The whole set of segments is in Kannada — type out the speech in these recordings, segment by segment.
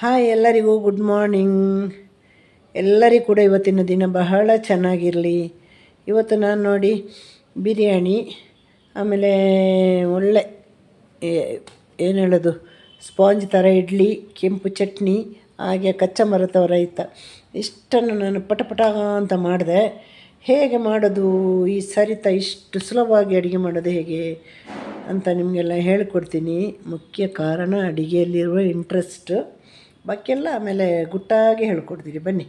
ಹಾಯ್ ಎಲ್ಲರಿಗೂ ಗುಡ್ ಮಾರ್ನಿಂಗ್. ಎಲ್ಲರಿಗೂ ಕೂಡ ಇವತ್ತಿನ ದಿನ ಬಹಳ ಚೆನ್ನಾಗಿರಲಿ. ಇವತ್ತು ನಾನು ನೋಡಿ ಬಿರಿಯಾನಿ, ಆಮೇಲೆ ಒಳ್ಳೆ ಏನು ಹೇಳೋದು, ಸ್ಪಾಂಜ್ ಥರ ಇಡ್ಲಿ, ಕೆಂಪು ಚಟ್ನಿ, ಹಾಗೆ ಕಚ್ಚ ಮರದ ರೈತ. ಇಷ್ಟನ್ನು ನಾನು ಪಟಪಟ ಪಟ ಅಂತ ಮಾಡಿದೆ. ಹೇಗೆ ಮಾಡೋದು, ಈ ಸರಿತ ಇಷ್ಟು ಸುಲಭವಾಗಿ ಅಡುಗೆ ಮಾಡೋದು ಹೇಗೆ ಅಂತ ನಿಮಗೆಲ್ಲ ಹೇಳಿಕೊಡ್ತೀನಿ. ಮುಖ್ಯ ಕಾರಣ ಅಡುಗೆಯಲ್ಲಿರುವ ಇಂಟ್ರೆಸ್ಟ್ ಬಾಕಿಯೆಲ್ಲ ಆಮೇಲೆ ಗುಟ್ಟಾಗಿ ಹೇಳ್ಕೊಡ್ತೀನಿ ಬನ್ನಿ.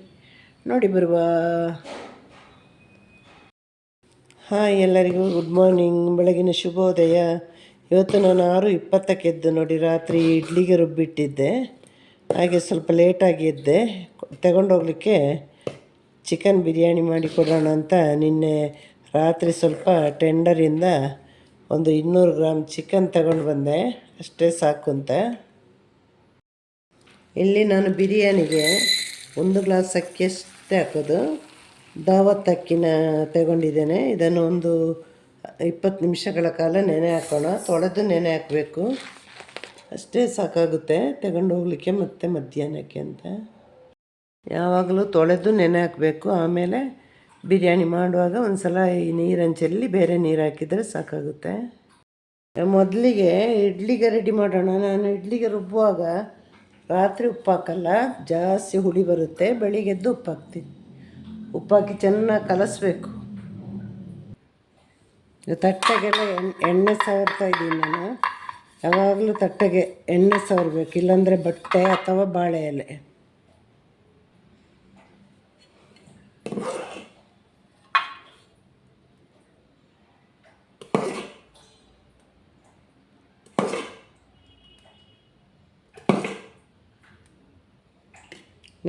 ನೋಡಿ ಬರುವ. ಹಾಯ್ ಎಲ್ಲರಿಗೂ, ಗುಡ್ ಮಾರ್ನಿಂಗ್, ಬೆಳಗಿನ ಶುಭೋದಯ. ಇವತ್ತು ನಾನು ಆರು ಇಪ್ಪತ್ತಕ್ಕೆ ಎದ್ದು ನೋಡಿ, ರಾತ್ರಿ ಇಡ್ಲಿಗೆ ರುಬ್ಬಿಟ್ಟಿದ್ದೆ. ಹಾಗೆ ಸ್ವಲ್ಪ ಲೇಟಾಗಿ ಎದ್ದೆ. ತಗೊಂಡೋಗ್ಲಿಕ್ಕೆ ಚಿಕನ್ ಬಿರಿಯಾನಿ ಮಾಡಿ ಕೊಡೋಣ ಅಂತ ನಿನ್ನೆ ರಾತ್ರಿ ಸ್ವಲ್ಪ ಟೆಂಡರಿಂದ ಒಂದು ಇನ್ನೂರು ಗ್ರಾಮ್ ಚಿಕನ್ ತಗೊಂಡು ಬಂದೆ. ಅಷ್ಟೇ ಸಾಕು ಅಂತ. ಇಲ್ಲಿ ನಾನು ಬಿರಿಯಾನಿಗೆ ಒಂದು ಗ್ಲಾಸ್ ಅಕ್ಕಿ ಅಷ್ಟೇ ಹಾಕೋದು. ದಾವತ್ ಅಕ್ಕಿನ ತಗೊಂಡಿದ್ದೇನೆ. ಇದನ್ನು ಒಂದು ಇಪ್ಪತ್ತು ನಿಮಿಷಗಳ ಕಾಲ ನೆನೆ ಹಾಕೋಣ. ತೊಳೆದು ನೆನೆ ಹಾಕಬೇಕು. ಅಷ್ಟೇ ಸಾಕಾಗುತ್ತೆ. ತಗೊಂಡು ಹೋಗ್ಲಿಕ್ಕೆ ಮತ್ತೆ ಮಧ್ಯಾಹ್ನಕ್ಕೆ ಅಂತ. ಯಾವಾಗಲೂ ತೊಳೆದು ನೆನೆ ಹಾಕಬೇಕು. ಆಮೇಲೆ ಬಿರಿಯಾನಿ ಮಾಡುವಾಗ ಒಂದು ಸಲ ಈ ನೀರಂಚಲ್ಲಿ ಚೆಲ್ಲಿ ಬೇರೆ ನೀರು ಹಾಕಿದರೆ ಸಾಕಾಗುತ್ತೆ. ಮೊದಲಿಗೆ ಇಡ್ಲಿಗೆ ರೆಡಿ ಮಾಡೋಣ. ನಾನು ಇಡ್ಲಿಗೆ ರುಬ್ಬುವಾಗ ರಾತ್ರಿ ಉಪ್ಪಾಕಲ್ಲ ಜಾಸ್ತಿ ಹುಳಿ ಬರುತ್ತೆ ಬೆಳಿಗ್ಗೆದ್ದು ಉಪ್ಪಾಕ್ತೀನಿ. ಉಪ್ಪಾಕಿ ಉಪ್ಪು ಚೆನ್ನಾಗಿ ಕಲಸಬೇಕು. ತಟ್ಟೆಗೆಲ್ಲ ಎಣ್ಣೆ ಎಣ್ಣೆ ಸವರ್ತಾ ಇದ್ದೀನಿ ನಾನು. ಯಾವಾಗಲೂ ತಟ್ಟೆಗೆ ಎಣ್ಣೆ ಸವರಬೇಕು, ಇಲ್ಲಾಂದರೆ ಬಟ್ಟೆ ಅಥವಾ ಬಾಳೆ ಎಲೆ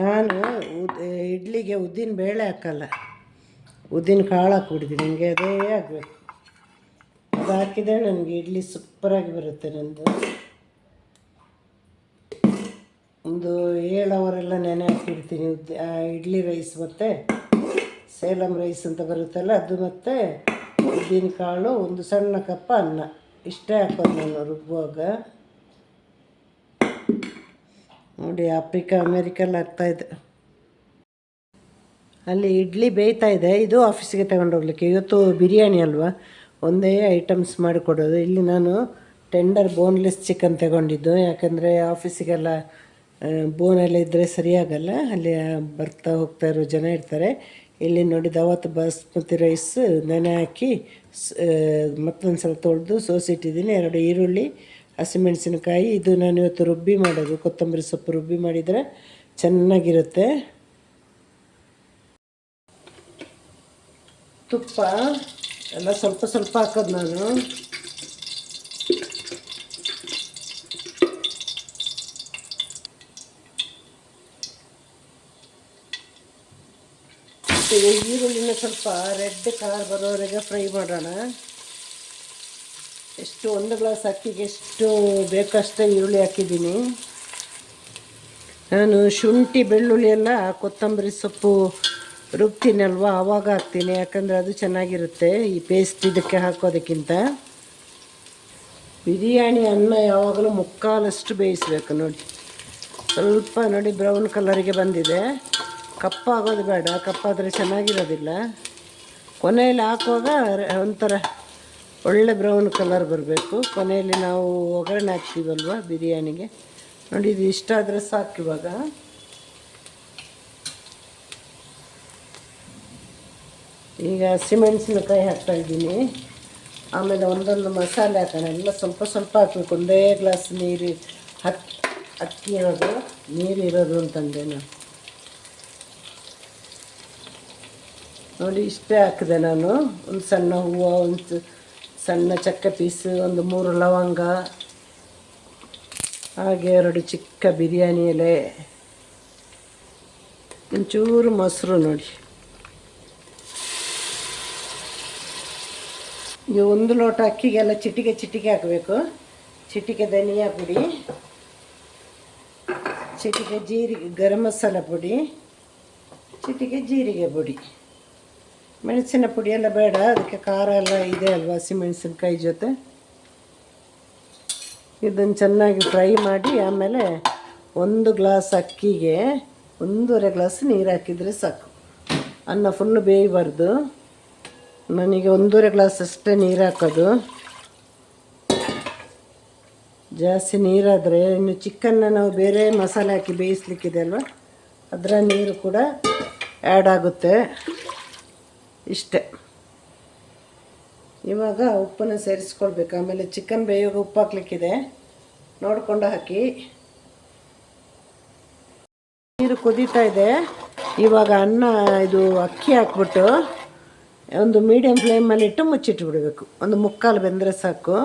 ನಾನು ಉದ್, ಇಡ್ಲಿಗೆ ಉದ್ದಿನ ಬೇಳೆ ಹಾಕಲ್ಲ. ಉದ್ದಿನ ಕಾಳು ಹಾಕ್ಬಿಡ್ತೀನಿ ನನಗೆ ಅದೇ ಆಗಬೇಕು. ಅದು ಹಾಕಿದರೆ ನನಗೆ ಇಡ್ಲಿ ಸೂಪರಾಗಿ ಬರುತ್ತೆ ನಂದು. ಒಂದು ಏಳು ಅವರೆಲ್ಲ ನೆನೆ ಹಾಕಿಡ್ತೀನಿ ಉದ್ದಿ ಇಡ್ಲಿ ರೈಸ್ ಮತ್ತು ಸೇಲಂ ರೈಸ್ ಅಂತ ಬರುತ್ತಲ್ಲ, ಅದು ಮತ್ತು ಉದ್ದಿನ ಕಾಳು, ಒಂದು ಸಣ್ಣ ಕಪ್ಪ ಅನ್ನ. ಇಷ್ಟೇ ಹಾಕೋದು ನಾನು ರುಬ್ಬುವಾಗ ನೋಡಿ, ಆಫ್ರಿಕಾ ಅಮೇರಿಕಲ್ಲಿ ಆಗ್ತಾಯಿದೆ ಅಲ್ಲಿ ಇಡ್ಲಿ ಬೇಯ್ತಾ ಇದೆ. ಇದು ಆಫೀಸಿಗೆ ತಗೊಂಡೋಗ್ಲಿಕ್ಕೆ ಇವತ್ತು ಬಿರಿಯಾನಿ ಅಲ್ವಾ? ಒಂದೇ ಐಟಮ್ಸ್ ಮಾಡಿಕೊಡೋದು ಇಲ್ಲಿ ನಾನು ಟೆಂಡರ್ ಬೋನ್ಲೆಸ್ ಚಿಕನ್ ತಗೊಂಡಿದ್ದು. ಯಾಕಂದರೆ ಆಫೀಸಿಗೆಲ್ಲ ಬೋನೆಲ್ಲ ಇದ್ದರೆ ಸರಿಯಾಗಲ್ಲ. ಅಲ್ಲಿ ಬರ್ತಾ ಹೋಗ್ತಾ ಇರೋ ಜನ ಇರ್ತಾರೆ. ಇಲ್ಲಿ ನೋಡಿ, ದವತ್ ಬಾಸ್ಮತಿ ರೈಸ್ ನೆನೆ ಹಾಕಿ ಮತ್ತೊಂದು ಸಲ ತೊಳೆದು ಸೋಸಿಟ್ಟಿದ್ದೀನಿ. ಎರಡು ಈರುಳ್ಳಿ ಹಸಿಮೆಣಸಿನಕಾಯಿ, ಇದು ನಾನು ಇವತ್ತು ರುಬ್ಬಿ ಮಾಡೋದು. ಕೊತ್ತಂಬರಿ ಸೊಪ್ಪು ರುಬ್ಬಿ ಮಾಡಿದರೆ ಚೆನ್ನಾಗಿರುತ್ತೆ. ತುಪ್ಪ ಎಲ್ಲ ಸ್ವಲ್ಪ ಸ್ವಲ್ಪ ಹಾಕೋದು ನಾನು. ಈರುಳ್ಳಿನ ಸ್ವಲ್ಪ ರೆಡ್ ಕಲರ್ ಬರೋವರೆಗೆ ಫ್ರೈ ಮಾಡೋಣ. ಎಷ್ಟು ಒಂದು ಗ್ಲಾಸ್ ಅಕ್ಕಿಗೆ ಎಷ್ಟು ಬೇಕಷ್ಟೇ ಈರುಳ್ಳಿ ಹಾಕಿದ್ದೀನಿ. ನಾನು ಶುಂಠಿ, ಬೆಳ್ಳುಳ್ಳಿ ಎಲ್ಲ, ಕೊತ್ತಂಬರಿ ಸೊಪ್ಪು, ರುಬ್ತೀನಲ್ವ? ಆವಾಗ ಹಾಕ್ತೀನಿ, ಯಾಕಂದರೆ ಅದು ಚೆನ್ನಾಗಿರುತ್ತೆ. ಈ ಪೇಸ್ಟ್ ಇದಕ್ಕೆ ಹಾಕೋದಕ್ಕಿಂತ. ಬಿರಿಯಾನಿ ಅನ್ನ ಯಾವಾಗಲೂ ಮುಕ್ಕಾಲಷ್ಟು ಬೇಯಿಸಬೇಕು ನೋಡಿ. ಸ್ವಲ್ಪ ನೋಡಿ ಬ್ರೌನ್ ಕಲರಿಗೆ ಬಂದಿದೆ. ಕಪ್ಪಾಗೋದು ಬೇಡ. ಕಪ್ಪಾದರೆ ಚೆನ್ನಾಗಿರೋದಿಲ್ಲ. ಕೊನೆಯಲ್ಲಿ ಹಾಕುವಾಗ ಒಂಥರ ಒಳ್ಳೆ ಬ್ರೌನ್ ಕಲರ್ ಬರಬೇಕು. ಕೊನೆಯಲ್ಲಿ ನಾವು ಒಗ್ಗರಣೆ ಹಾಕ್ತೀವಲ್ವ ಬಿರಿಯಾನಿಗೆ? ನೋಡಿ, ಇದು ಇಷ್ಟ ಆದರೆ ಸಾಕು ಇವಾಗ. ಈಗ ಹಸಿಮೆಣಸಿನಕಾಯಿ ಹಾಕ್ತಾ ಇದ್ದೀನಿ. ಆಮೇಲೆ ಒಂದೊಂದು ಮಸಾಲೆ ಹಾಕೋಣ. ಎಲ್ಲ ಸ್ವಲ್ಪ ಸ್ವಲ್ಪ ಹಾಕಬೇಕು. ಒಂದೇ ಗ್ಲಾಸ್ ನೀರು ಹತ್ ಅಕ್ಕಿ ಇರೋದು, ನೀರು ಇರೋದು ಅಂತಂದೆ ನಾನು. ನೋಡಿ, ಇಷ್ಟೇ ಹಾಕಿದೆ ನಾನು. ಒಂದು ಸಣ್ಣ ಹೂವು, ಒಂದು ಸಣ್ಣ ಚಕ್ಕೆ ಪೀಸು, ಒಂದು ಮೂರು ಲವಂಗ, ಹಾಗೆ ಎರಡು ಚಿಕ್ಕ ಬಿರಿಯಾನಿ ಎಲೆ, ಒಂಚೂರು ಮೊಸರು ನೋಡಿ. ಒಂದು ಲೋಟ ಅಕ್ಕಿಗೆಲ್ಲ ಚಿಟಿಕೆ ಚಿಟಿಕೆ ಹಾಕಬೇಕು. ಚಿಟಿಕೆ ಧನಿಯಾ ಪುಡಿ, ಚಿಟಿಕೆ ಜೀರಿಗೆ ಗರಂ ಮಸಾಲ ಪುಡಿ, ಚಿಟಿಕೆ ಜೀರಿಗೆ ಪುಡಿ. ಮೆಣಸಿನ ಪುಡಿ ಬೇಡ, ಅದಕ್ಕೆ ಖಾರ ಎಲ್ಲ ಇದೆ ಅಲ್ವಾ ಹಸಿಮೆಣಸಿನ್ಕಾಯಿ ಜೊತೆ? ಇದನ್ನು ಚೆನ್ನಾಗಿ ಫ್ರೈ ಮಾಡಿ ಆಮೇಲೆ ಒಂದು ಗ್ಲಾಸ್ ಅಕ್ಕಿಗೆ ಒಂದೂವರೆ ಗ್ಲಾಸ್ ನೀರು ಹಾಕಿದರೆ ಸಾಕು. ಅನ್ನ ಫುಲ್ಲು ಬೇಯಬಾರ್ದು. ನನಗೆ ಒಂದೂವರೆ ಗ್ಲಾಸ್ ಅಷ್ಟೇ ನೀರು ಹಾಕೋದು. ಜಾಸ್ತಿ ನೀರಾದರೆ ಇನ್ನು ಚಿಕನ್ನ ನಾವು ಬೇರೆ ಮಸಾಲೆ ಹಾಕಿ ಬೇಯಿಸ್ಲಿಕ್ಕಿದೆ ಅಲ್ವ? ಅದರ ನೀರು ಕೂಡ ಆ್ಯಡ್ ಆಗುತ್ತೆ. ಇಷ್ಟೇ. ಇವಾಗ ಉಪ್ಪನ್ನು ಸೇರಿಸ್ಕೊಳ್ಬೇಕು. ಆಮೇಲೆ ಚಿಕನ್ ಬೇಯೋಗ ಉಪ್ಪು ಹಾಕ್ಲಿಕ್ಕಿದೆ. ನೋಡಿಕೊಂಡು ಹಾಕಿ. ನೀರು ಕುದೀತಾ ಇದೆ. ಇವಾಗ ಅನ್ನ, ಇದು ಅಕ್ಕಿ ಹಾಕ್ಬಿಟ್ಟು ಒಂದು ಮೀಡಿಯಮ್ ಫ್ಲೇಮಲ್ಲಿ ಇಟ್ಟು ಮುಚ್ಚಿಟ್ಟು ಬಿಡಬೇಕು ಒಂದು ಮುಕ್ಕಾಲು ಬೆಂದರೆ ಸಾಕು.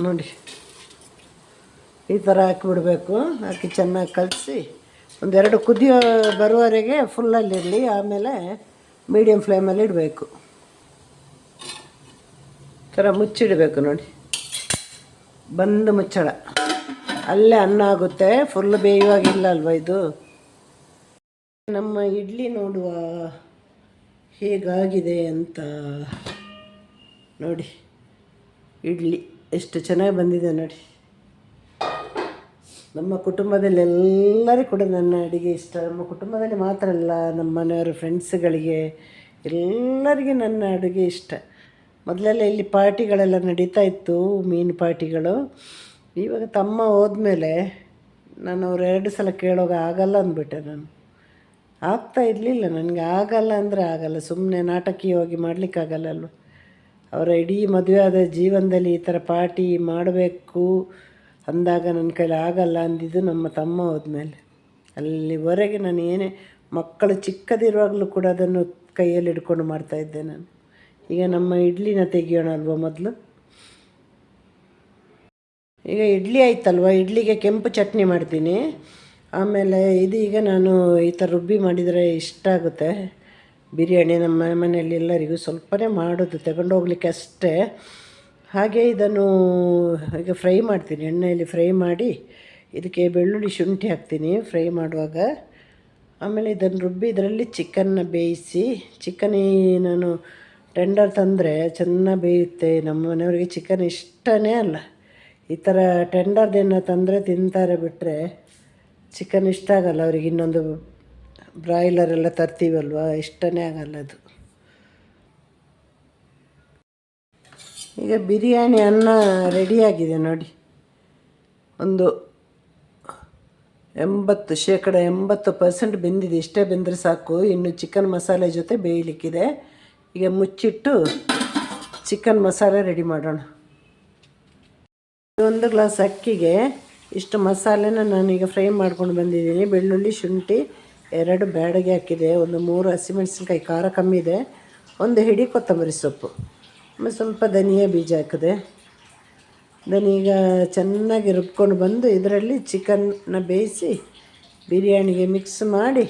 ನೋಡಿ. ಈ ಥರ ಹಾಕಿಬಿಡಬೇಕು. ಹಾಕಿ ಚೆನ್ನಾಗಿ ಕಲಸಿ. ಒಂದೆರಡು ಕುದಿಯೋ ಬರುವವರೆಗೆ ಫುಲ್ಲಲ್ಲಿರಲಿ ಆಮೇಲೆ ಮೀಡಿಯಮ್ ಫ್ಲೇಮಲ್ಲಿ ಇಡಬೇಕು. ಥರ ಮುಚ್ಚಿಡಬೇಕು ನೋಡಿ. ಬಂದು ಮುಚ್ಚಳ. ಅಲ್ಲೇ ಅನ್ನ ಆಗುತ್ತೆ ಫುಲ್ ಬೇಯುವಾಗಿಲ್ಲ ಅಲ್ವಾ ಇದು? ನಮ್ಮ ಇಡ್ಲಿ ನೋಡುವ ಹೇಗಾಗಿದೆ ಅಂತ ನೋಡಿ. ಇಡ್ಲಿ ಎಷ್ಟು ಚೆನ್ನಾಗಿ ಬಂದಿದೆ ನೋಡಿ. ನಮ್ಮ ಕುಟುಂಬದಲ್ಲಿ ಎಲ್ಲರಿಗೂ ಕೂಡ ನನ್ನ ಅಡುಗೆ ಇಷ್ಟ. ನಮ್ಮ ಕುಟುಂಬದಲ್ಲಿ ಮಾತ್ರ ಅಲ್ಲ, ನಮ್ಮ ಮನೆಯವರ ಫ್ರೆಂಡ್ಸ್ಗಳಿಗೆ ಎಲ್ಲರಿಗೆ ನನ್ನ ಅಡುಗೆ ಇಷ್ಟ. ಮೊದಲೆಲ್ಲ ಇಲ್ಲಿ ಪಾರ್ಟಿಗಳೆಲ್ಲ ನಡೀತಾ ಇತ್ತು ಮೀನು ಪಾರ್ಟಿಗಳು. ಇವಾಗ ತಮ್ಮ ಹೋದ್ಮೇಲೆ ನಾನು ಅವ್ರು ಎರಡು ಸಲ ಕೇಳೋಗ ಆಗಲ್ಲ ಅಂದ್ಬಿಟ್ಟೆ ನಾನು. ಆಗ್ತಾ ಇರಲಿಲ್ಲ, ನನಗೆ ಆಗಲ್ಲ ಅಂದರೆ ಆಗಲ್ಲ ಸುಮ್ಮನೆ ನಾಟಕೀಯವಾಗಿ ಮಾಡಲಿಕ್ಕಾಗಲ್ಲ ಅಲ್ವ. ಅವರ ಇಡೀ ಮದುವೆ ಆದ ಜೀವನದಲ್ಲಿ ಈ ಥರ ಪಾರ್ಟಿ ಮಾಡಬೇಕು ಅಂದಾಗ ನನ್ನ ಕೈಲಿ ಆಗಲ್ಲ ಅಂದಿದ್ದು ನಮ್ಮ ತಮ್ಮ ಹೋದ್ಮೇಲೆ. ಅಲ್ಲಿವರೆಗೆ ನಾನು ಏನೇ ಮಕ್ಕಳು ಚಿಕ್ಕದಿರುವಾಗಲೂ ಕೂಡ ಅದನ್ನು ಕೈಯಲ್ಲಿ ಹಿಡ್ಕೊಂಡು ಮಾಡ್ತಾಯಿದ್ದೆ ನಾನು. ಈಗ ನಮ್ಮ ಇಡ್ಲಿನ ತೆಗಿಯೋಣ ಅಲ್ವಾ ಮೊದಲು? ಈಗ ಇಡ್ಲಿ ಆಯ್ತಲ್ವ? ಇಡ್ಲಿಗೆ ಕೆಂಪು ಚಟ್ನಿ ಮಾಡ್ತೀನಿ. ಆಮೇಲೆ ಇದು ಈಗ ನಾನು ಈ ಥರ ರುಬ್ಬಿ ಮಾಡಿದರೆ ಇಷ್ಟ ಆಗುತ್ತೆ. ಬಿರಿಯಾನಿ ನಮ್ಮ ಮನೆಯಲ್ಲಿ ಎಲ್ಲರಿಗೂ ಸ್ವಲ್ಪನೇ ಮಾಡೋದು ತಗೊಂಡು ಹೋಗ್ಲಿಕ್ಕೆ ಅಷ್ಟೇ. ಹಾಗೆ ಇದನ್ನು ಈಗ ಫ್ರೈ ಮಾಡ್ತೀನಿ. ಎಣ್ಣೆಯಲ್ಲಿ ಫ್ರೈ ಮಾಡಿ ಇದಕ್ಕೆ ಬೆಳ್ಳುಳ್ಳಿ ಶುಂಠಿ ಹಾಕ್ತೀನಿ ಫ್ರೈ ಮಾಡುವಾಗ. ಆಮೇಲೆ ಇದನ್ನು ರುಬ್ಬಿ ಇದರಲ್ಲಿ ಚಿಕನ್ನ ಬೇಯಿಸಿ, ಚಿಕನ್ ನಾನು ಟೆಂಡರ್ ತಂದರೆ ಚೆನ್ನಾಗಿ ಬೇಯುತ್ತೆ. ನಮ್ಮ ಮನೆಯವರಿಗೆ ಚಿಕನ್ ಇಷ್ಟನೇ ಅಲ್ಲ. ಈ ಥರ ಟೆಂಡರ್ದೇನ ತಂದರೆ ತಿಂತಾರೆ ಬಿಟ್ಟರೆ ಚಿಕನ್ ಇಷ್ಟ ಆಗಲ್ಲ. ಅವ್ರಿಗೆ ಇನ್ನೊಂದು ಬ್ರಾಯ್ಲರ್ ಎಲ್ಲ ತರ್ತೀವಲ್ವ? ಇಷ್ಟನೇ ಆಗಲ್ಲ ಅದು. ಈಗ ಬಿರಿಯಾನಿ ಅನ್ನ ರೆಡಿಯಾಗಿದೆ ನೋಡಿ. ಒಂದು ಎಂಬತ್ತು ಶೇಕಡ ಎಂಬತ್ತು ಪರ್ಸೆಂಟ್ ಬೆಂದಿದೆ. ಇಷ್ಟೇ ಬೆಂದರೆ ಸಾಕು. ಇನ್ನು ಚಿಕನ್ ಮಸಾಲೆ ಜೊತೆ ಬೇಯಲಿಕ್ಕಿದೆ. ಈಗ ಮುಚ್ಚಿಟ್ಟು ಚಿಕನ್ ಮಸಾಲೆ ರೆಡಿ ಮಾಡೋಣ. ಒಂದು ಗ್ಲಾಸ್ ಅಕ್ಕಿಗೆ ಇಷ್ಟು ಮಸಾಲೆನ ನಾನೀಗ ಫ್ರೈ ಮಾಡ್ಕೊಂಡು ಬಂದಿದ್ದೀನಿ. ಬೆಳ್ಳುಳ್ಳಿ, ಶುಂಠಿ ಎರಡು ಬ್ಯಾಡಗೆ ಹಾಕಿದೆ. ಒಂದು ಮೂರು ಹಸಿಮೆಣಸಿನ್ಕಾಯಿ ಖಾರ ಕಮ್ಮಿ ಇದೆ. ಒಂದು ಹಿಡಿ ಕೊತ್ತಂಬರಿ ಸೊಪ್ಪು. ಆಮೇಲೆ ಸ್ವಲ್ಪ ಧನಿಯಾ ಬೀಜ ಹಾಕಿದೆ. ಈಗ ಚೆನ್ನಾಗಿ ರುಬ್ಕೊಂಡು ಬಂದು ಇದರಲ್ಲಿ ಚಿಕನ್ನ ಬೇಯಿಸಿ ಬಿರಿಯಾನಿಗೆ ಮಿಕ್ಸ್ ಮಾಡಿ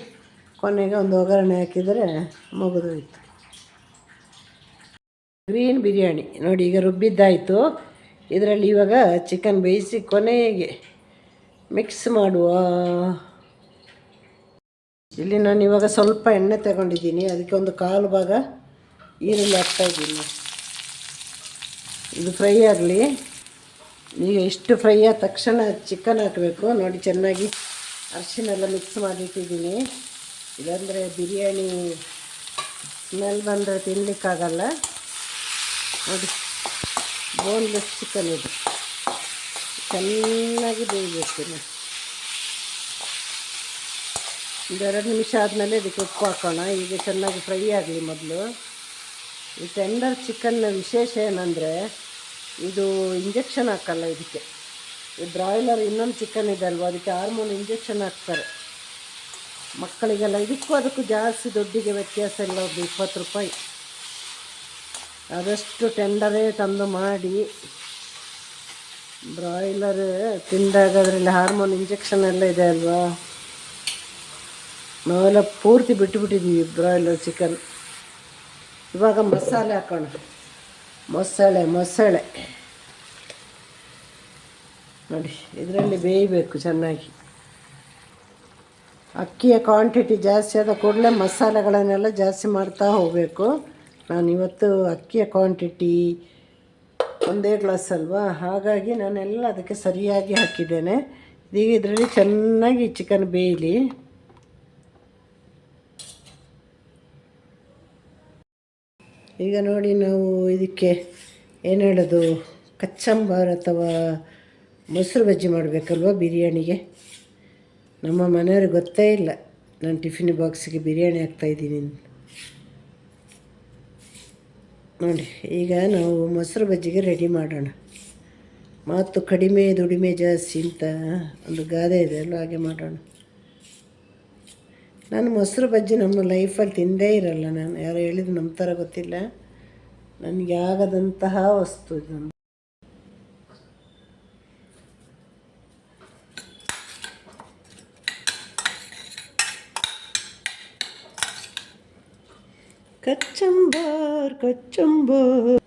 ಕೊನೆಗೆ ಒಂದು ಒಗ್ಗರಣೆ ಹಾಕಿದರೆ ಮುಗಿದೋಯ್ತು. ಗ್ರೀನ್ ಬಿರಿಯಾನಿ. ನೋಡಿ, ಈಗ ರುಬ್ಬಿದ್ದಾಯಿತು. ಇದರಲ್ಲಿ ಇವಾಗ ಚಿಕನ್ ಬೇಯಿಸಿ ಕೊನೆಗೆ ಮಿಕ್ಸ್ ಮಾಡುವ. ಇಲ್ಲಿ ನಾನು ಇವಾಗ ಸ್ವಲ್ಪ ಎಣ್ಣೆ ತಗೊಂಡಿದ್ದೀನಿ. ಅದಕ್ಕೆ ಒಂದು ಕಾಲು ಭಾಗ ಈರುಳ್ಳಿ ಹಾಕ್ತಾಯಿದ್ದೀನಿ ಇದು ಫ್ರೈ ಆಗಲಿ. ಈಗ ಇಷ್ಟು ಫ್ರೈ ಆದ ತಕ್ಷಣ ಚಿಕನ್ ಹಾಕಬೇಕು. ನೋಡಿ ಚೆನ್ನಾಗಿ ಅರಿಶಿನೆಲ್ಲ ಮಿಕ್ಸ್ ಮಾಡಿಟ್ಟಿದ್ದೀನಿ. ಇಲ್ಲಾಂದರೆ ಬಿರಿಯಾನಿ ಸ್ಮೆಲ್ ಬಂದರೆ ತಿನ್ನಲಿಕ್ಕಾಗಲ್ಲ ನೋಡಿ ಬೋನ್ಲೆಸ್ ಚಿಕನ್ ಇದು. ಚೆನ್ನಾಗಿ ಬೇಯಬೇಕು ಒಂದೆರಡು ನಿಮಿಷ ಆದಮೇಲೆ ಇದಕ್ಕೆ ಉಪ್ಪು ಹಾಕೋಣ. ಈಗ ಚೆನ್ನಾಗಿ ಫ್ರೈ ಆಗಲಿ ಮೊದಲು. ಈ ಟೆಂಡರ್ ಚಿಕನ್ನ ವಿಶೇಷ ಏನಂದರೆ, ಇದು ಇಂಜೆಕ್ಷನ್ ಹಾಕಲ್ಲ ಇದಕ್ಕೆ. ಈ ಬ್ರಾಯ್ಲರ್ ಇನ್ನೊಂದು ಚಿಕನ್ ಇದೆ ಅಲ್ವ, ಅದಕ್ಕೆ ಹಾರ್ಮೋನ್ ಇಂಜೆಕ್ಷನ್ ಹಾಕ್ತಾರೆ. ಮಕ್ಕಳಿಗೆಲ್ಲ ಇದಕ್ಕೂ ಅದಕ್ಕೂ ಜಾಸ್ತಿ ದುಡ್ಡಿಗೆ ವ್ಯತ್ಯಾಸ ಇಲ್ಲ, ಒಂದು ಇಪ್ಪತ್ತು ರೂಪಾಯಿ. ಆದಷ್ಟು ಟೆಂಡರೇ ತಂದು ಮಾಡಿ ಬ್ರಾಯ್ಲರ್ ತಿಂದಾಗ ಅದರಲ್ಲಿ ಹಾರ್ಮೋನ್ ಇಂಜೆಕ್ಷನ್ ಎಲ್ಲ ಇದೆ ಅಲ್ವಾ? ನಾವೆಲ್ಲ ಪೂರ್ತಿ ಬಿಟ್ಟುಬಿಟ್ಟಿದ್ದೀವಿ ಬ್ರಾಯ್ಲರ್ ಚಿಕನ್ ಇವಾಗ ಮಸಾಲೆ ಹಾಕೋಣ. ಮೊಸಳೆ ಮೊಸಳೆ ನೋಡಿ, ಇದರಲ್ಲಿ ಬೇಯಬೇಕು ಚೆನ್ನಾಗಿ. ಅಕ್ಕಿಯ ಕ್ವಾಂಟಿಟಿ ಜಾಸ್ತಿ ಆದ ಕೂಡಲೇ ಮಸಾಲೆಗಳನ್ನೆಲ್ಲ ಜಾಸ್ತಿ ಮಾಡ್ತಾ ಹೋಗಬೇಕು. ನಾನು ಇವತ್ತು ಅಕ್ಕಿಯ ಕ್ವಾಂಟಿಟಿ ಒಂದೇ ಗ್ಲಾಸ್ ಅಲ್ವಾ? ಹಾಗಾಗಿ ನಾನೆಲ್ಲ ಅದಕ್ಕೆ ಸರಿಯಾಗಿ ಹಾಕಿದ್ದೇನೆ. ಈಗ ಇದರಲ್ಲಿ ಚೆನ್ನಾಗಿ ಚಿಕನ್ ಬೇಯಲಿ. ಈಗ ನೋಡಿ ನಾವು ಇದಕ್ಕೆ ಏನು ಹೇಳೋದು ಕಚ್ಚಂಬಾರ್ ಅಥವಾ ಮೊಸರು ಬಜ್ಜಿ ಮಾಡಬೇಕಲ್ವ ಬಿರಿಯಾನಿಗೆ? ನಮ್ಮ ಮನೆಯವ್ರಿಗೆ ಗೊತ್ತೇ ಇಲ್ಲ. ನಾನು ಟಿಫಿನ್ ಬಾಕ್ಸಿಗೆ ಬಿರಿಯಾನಿ ಹಾಕ್ತಾಯಿದ್ದೀನಿ ನೋಡಿ, ಈಗ ನಾವು ಮೊಸರು ಬಜ್ಜಿಗೆ ರೆಡಿ ಮಾಡೋಣ. ಮಾತು ಕಡಿಮೆ ದುಡಿಮೆ ಜಾಸ್ತಿ ಅಂತ ಒಂದು ಗಾದೆ ಇದೆ ಅಲ್ಲ ಹಾಗೆ ಮಾಡೋಣ. ನಾನು ಮೊಸರು ಬಜ್ಜಿ ನಮ್ಮ ಲೈಫಲ್ಲಿ ತಿಂದೇ ಇರಲ್ಲ ನಾನು. ಯಾರು ಹೇಳಿದ್ರು ನಮ್ಮ ಥರ ಗೊತ್ತಿಲ್ಲ. ನನಗೆ ಆಗದಂತಹ ವಸ್ತು ಇದು ಕಚ್ಚಂಬಾರ್ ಕಚ್ಚಂಬಾರ್.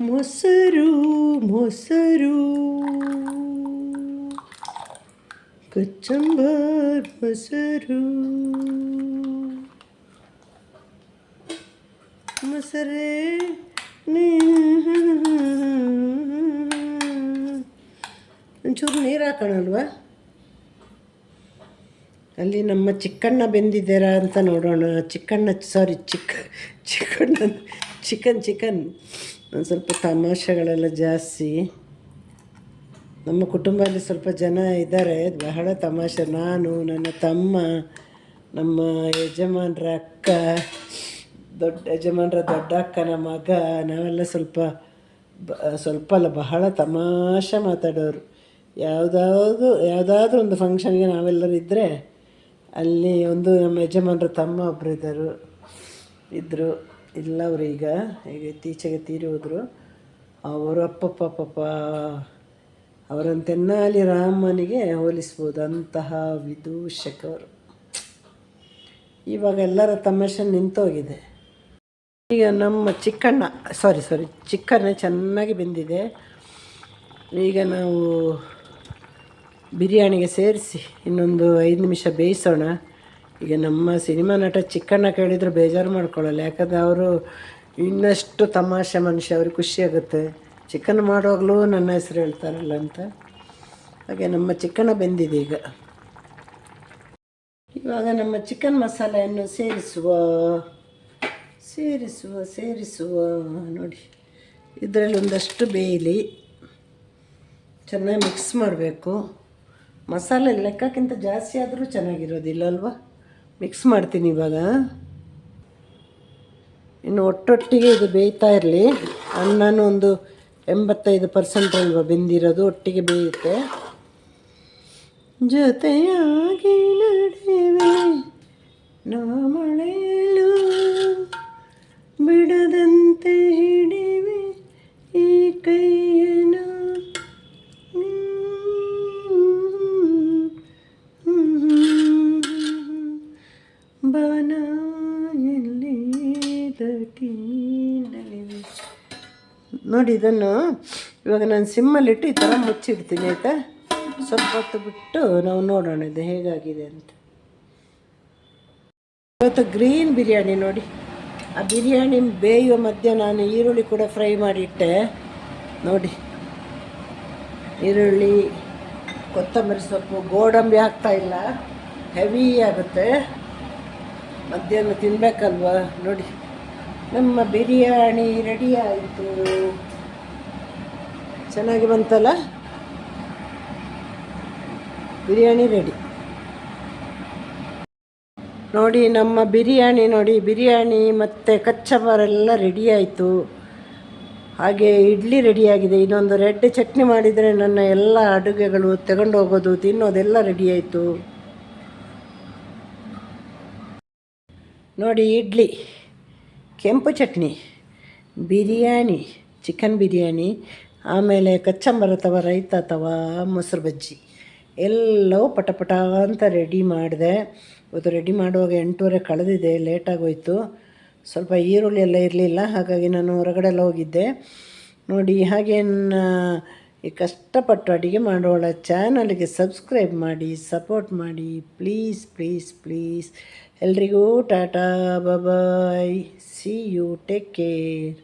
ಮೊಸರು ಮೊಸರು. ಕಚ್ಚಂಬಾರ್ ಮೊಸರು. ಮೊಸರೇ ಒಂಚೂರು ನೀರು ಹಾಕೋಣಲ್ವಾ? ಅಲ್ಲಿ ನಮ್ಮ ಚಿಕ್ಕಣ್ಣ ಬೆಂದಿದ್ದೀರಾ ಅಂತ ನೋಡೋಣ. ಚಿಕ್ಕಣ್ಣ ಸಾರಿ ಚಿಕ್ಕ ಚಿಕ್ಕಣ್ಣ, ಚಿಕನ್ ಚಿಕನ್. ಒಂದು ಸ್ವಲ್ಪ ತಮಾಷೆಗಳೆಲ್ಲ ಜಾಸ್ತಿ. ನಮ್ಮ ಕುಟುಂಬದಲ್ಲಿ ಸ್ವಲ್ಪ ಜನ ಇದ್ದಾರೆ. ಬಹಳ ತಮಾಷೆ. ನಾನು, ನನ್ನ ತಮ್ಮ, ನಮ್ಮ ಯಜಮಾನ್ರ ಅಕ್ಕ, ದೊಡ್ಡ ಯಜಮಾನ್ರ ದೊಡ್ಡ ಅಕ್ಕನ ಮಗ, ನಾವೆಲ್ಲ ಸ್ವಲ್ಪ ಬ, ಸ್ವಲ್ಪ ಅಲ್ಲ, ಬಹಳ ತಮಾಷೆ ಮಾತಾಡೋರು. ಯಾವುದಾದ್ರು ಯಾವುದಾದ್ರೂ ಒಂದು ಫಂಕ್ಷನ್ಗೆ ನಾವೆಲ್ಲರೂ ಇದ್ದರೆ ಅಲ್ಲಿ ಒಂದು ನಮ್ಮ ಯಜಮಾನ್ರ ತಮ್ಮ ಒಬ್ಬರು ಇದ್ದರು. ಇದ್ದರು ಇಲ್ಲ ಅವರು ಈಗ ಈಗ ಇತ್ತೀಚೆಗೆ ತೀರಿ ಹೋದರು. ಅವರು ಅಪ್ಪಪ್ಪ ಪಾಪ ಅವರಂತೆನ್ನಾಲಿ ರಾಮನಿಗೆ ಹೋಲಿಸ್ಬೋದು. ಅಂತಹ ವಿದೂಷಕರು. ಇವಾಗ ಎಲ್ಲರ ತಮಾಷೆ ನಿಂತೋಗಿದೆ. ಈಗ ನಮ್ಮ ಚಿಕ್ಕಣ್ಣ ಸಾರಿ ಸಾರಿ ಚಿಕ್ಕಣ್ಣ ಚೆನ್ನಾಗಿ ಬೆಂದಿದೆ. ಈಗ ನಾವು ಬಿರಿಯಾನಿಗೆ ಸೇರಿಸಿ, ಇನ್ನೊಂದು ಐದು ನಿಮಿಷ ಬೇಯಿಸೋಣ. ಈಗ ನಮ್ಮ ಸಿನಿಮಾ ನಟ ಚಿಕ್ಕಣ್ಣ ಕೇಳಿದರೆ ಬೇಜಾರು ಮಾಡ್ಕೊಳ್ಳಲ್ಲ. ಯಾಕಂದರೆ ಅವರು ಇನ್ನಷ್ಟು ತಮಾಷೆ ಮನುಷ್ಯ, ಅವ್ರಿಗೆ ಖುಷಿಯಾಗುತ್ತೆ ಚಿಕನ್ ಮಾಡುವಾಗಲೂ ನನ್ನ ಹೆಸರು ಹೇಳ್ತಾರಲ್ಲ ಅಂತ. ಹಾಗೆ ನಮ್ಮ ಚಿಕನ ಬೆಂದಿದೆ ಈಗ. ಇವಾಗ ನಮ್ಮ ಚಿಕನ್ ಮಸಾಲೆಯನ್ನು ಸೇರಿಸುವ ಸೇರಿಸುವ ಸೇರಿಸುವ, ನೋಡಿ. ಇದರಲ್ಲಿ ಒಂದಷ್ಟು ಬೇಯಲಿ ಚೆನ್ನಾಗಿ ಮಿಕ್ಸ್ ಮಾಡಬೇಕು. ಮಸಾಲೆ ಲೆಕ್ಕಕ್ಕಿಂತ ಜಾಸ್ತಿ ಆದರೂ ಚೆನ್ನಾಗಿರೋದಿಲ್ಲ ಅಲ್ವಾ? ಮಿಕ್ಸ್ ಮಾಡ್ತೀನಿ ಇವಾಗ. ಇನ್ನು ಒಟ್ಟೊಟ್ಟಿಗೆ ಇದು ಬೇಯ್ತಾ ಇರಲಿ. ಅನ್ನನೂ ಒಂದು ಎಂಬತ್ತೈದು ಪರ್ಸೆಂಟ್ ಅಲ್ವಾ ಬೆಂದಿರೋದು? ಒಟ್ಟಿಗೆ ಬೇಯುತ್ತೆ. ಜೊತೆಯಾಗಿ ನಡೆವೆ. ನಾ ಮಳೆಯಲು ಇದನ್ನು ಇವಾಗ ನಾನು ಸಿಮ್ಮಲ್ಲಿಟ್ಟು ಈ ಥರ ಮುಚ್ಚಿಡ್ತೀನಿ, ಆಯಿತಾ? ಸ್ವಲ್ಪ ಹೊತ್ತು ಬಿಟ್ಟು ನಾವು ನೋಡೋಣ ಇದು ಹೇಗಾಗಿದೆ ಅಂತ. ಇವತ್ತು ಗ್ರೀನ್ ಬಿರಿಯಾನಿ ನೋಡಿ. ಆ ಬಿರಿಯಾನಿ ಬೇಯುವ ಮಧ್ಯೆ ನಾನು ಈರುಳ್ಳಿ ಕೂಡ ಫ್ರೈ ಮಾಡಿಟ್ಟೆ. ನೋಡಿ. ಈರುಳ್ಳಿ, ಕೊತ್ತಂಬರಿ ಸೊಪ್ಪು, ಗೋಡಂಬಿ ಹಾಕ್ತಾ ಇಲ್ಲ. ಹೆವಿ ಆಗುತ್ತೆ. ಮಧ್ಯಾಹ್ನ ತಿನ್ನಬೇಕಲ್ವ ನೋಡಿ. ನಮ್ಮ ಬಿರಿಯಾನಿ ರೆಡಿ ಆಯಿತು. ಚೆನ್ನಾಗಿ ಬಂತಲ್ಲ? ಬಿರಿಯಾನಿ ರೆಡಿ ನೋಡಿ, ನಮ್ಮ ಬಿರಿಯಾನಿ ನೋಡಿ, ಬಿರಿಯಾನಿ ಮತ್ತು ಕಚ್ಚಬಾರೆಲ್ಲ ರೆಡಿ ಆಯಿತು. ಹಾಗೆ ಇಡ್ಲಿ ರೆಡಿಯಾಗಿದೆ ಇನ್ನೊಂದು ರೆಡ್ ಚಟ್ನಿ ಮಾಡಿದರೆ ನನ್ನ ಎಲ್ಲ ಅಡುಗೆಗಳು ತಗೊಂಡು ಹೋಗೋದು, ತಿನ್ನೋದೆಲ್ಲ ರೆಡಿ ಆಯಿತು. ನೋಡಿ, ಇಡ್ಲಿ, ಕೆಂಪು ಚಟ್ನಿ, ಬಿರಿಯಾನಿ, ಚಿಕನ್ ಬಿರಿಯಾನಿ ಆಮೇಲೆ ಕಚ್ಚಂಬರ ಅಥವಾ ರೈತ ಅಥವಾ ಮೊಸರು ಬಜ್ಜಿ, ಎಲ್ಲವೂ ಪಟ ಪಟ ಅಂತ ರೆಡಿ ಮಾಡಿದೆ. ಇವತ್ತು ರೆಡಿ ಮಾಡುವಾಗ ಎಂಟೂವರೆ ಕಳೆದಿದೆ ಲೇಟಾಗೋಯಿತು ಸ್ವಲ್ಪ ಈರುಳ್ಳಿ ಎಲ್ಲ ಇರಲಿಲ್ಲ, ಹಾಗಾಗಿ ನಾನು ಹೊರಗಡೆ ಎಲ್ಲ ಹೋಗಿದ್ದೆ. ನೋಡಿ, ಹಾಗೇನು ಈ ಕಷ್ಟಪಟ್ಟು ಅಡುಗೆ ಮಾಡೋಳ ಚಾನಲ್ಗೆ ಸಬ್ಸ್ಕ್ರೈಬ್ ಮಾಡಿ ಸಪೋರ್ಟ್ ಮಾಡಿ. ಪ್ಲೀಸ್ ಪ್ಲೀಸ್ ಪ್ಲೀಸ್ ಎಲ್ರಿಗೂ tata bye see you take care